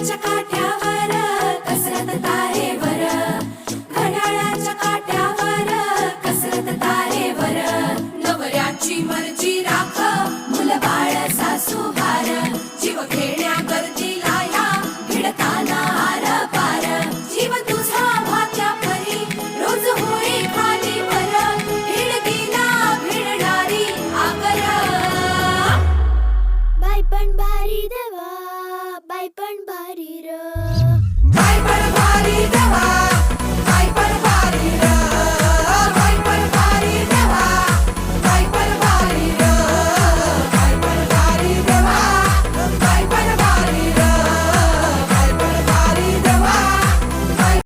ചാട്ട